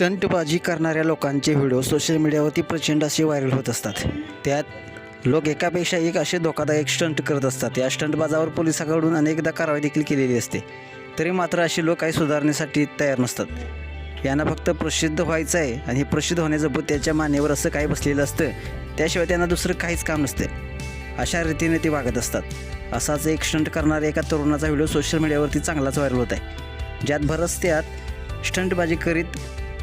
स्टंटबाजी करणाऱ्या लोकांचे video social मीडियावरती प्रचंड असे व्हायरल होत असतात. त्यात लोक एकापेक्षा एक असे धोकादायक स्टंट करत असतात. या स्टंटबाजावर पोलिसांकडून अनेकदा कारवाई देखील केलेली असते. तरी मात्र असे लोक काही सुधारण्यासाठी तयार नसतात. यांना फक्त प्रसिद्ध व्हायचं आहे आणि हे प्रसिद्ध होण्याचं भूत त्याच्या मानेवर असं काही बसलेलं असतं त्याशिवाय त्यांना दुसरं काहीच काम नसते. अशा रीतीने ते वागत असतात. असाच एक स्टंट करणाऱ्या एका तरुणाचा व्हिडिओ सोशल मीडियावरती चांगलाच व्हायरल होत आहे. ज्यात भरच त्यात स्टंटबाजी करीत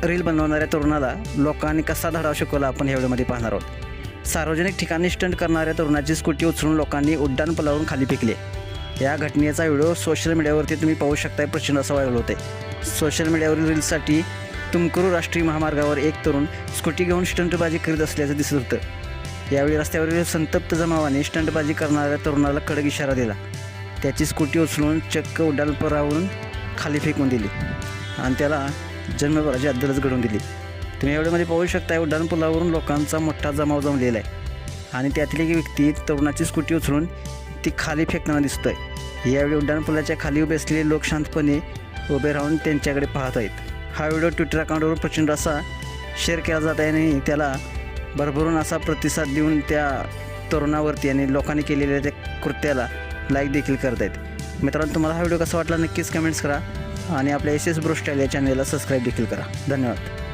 रील बनवणाऱ्या तरुणाला लोकांनी कसा धडाव शिकवला आपण या व्हिडिओमध्ये पाहणार आहोत. सार्वजनिक ठिकाणी स्टंट करणाऱ्या तरुणाची स्कूटी उचलून लोकांनी उड्डाण पुलावरून खाली फेकले. या घटनेचा व्हिडिओ सोशल मीडियावरती तुम्ही पाहू शकताय प्रचंड असा व्हायरल होते सोशल मीडियावरील रील्ससाठी तुमकुरू राष्ट्रीय महामार्गावर एक तरुण स्कूटी घेऊन स्टंटबाजी करीत असल्याचं दिसत होतं. यावेळी रस्त्यावरील संतप्त जमावाने स्टंटबाजी करणाऱ्या तरुणाला कडक इशारा दिला. त्याची स्कूटी उचलून चक्क उड्डाणपरावरून खाली फेकून दिली. आणि त्याला जन्मभराची अद्दलच घडवून दिली तुम्ही यावेळेमध्ये पाहू शकता उड्डाणपुलावरून लोकांचा मोठा जमाव जमलेला आहे. आणि त्यातील एक व्यक्ती तरुणाची स्कूटी उचलून ती खाली फेकताना दिसतोय. यावेळी उड्डाणपुलाच्या खाली उभे असलेले लोक शांतपणे उभे राहून त्यांच्याकडे पाहत आहेत. हा व्हिडिओ ट्विटर अकाउंटवर प्रचंड असा शेअर केला जात आहे आणि त्याला भरभरून असा प्रतिसाद देऊन त्या तरुणावरती आणि लोकांनी केलेल्या त्या कृत्याला लाईक देखील करत आहेत मित्रांनो तुम्हाला हा व्हिडिओ कसा वाटला नक्कीच कमेंट्स करा. आणि आपल्या एस एस ब्रो स्टाईल या चॅनलला सबस्क्राईब देखील करा. धन्यवाद.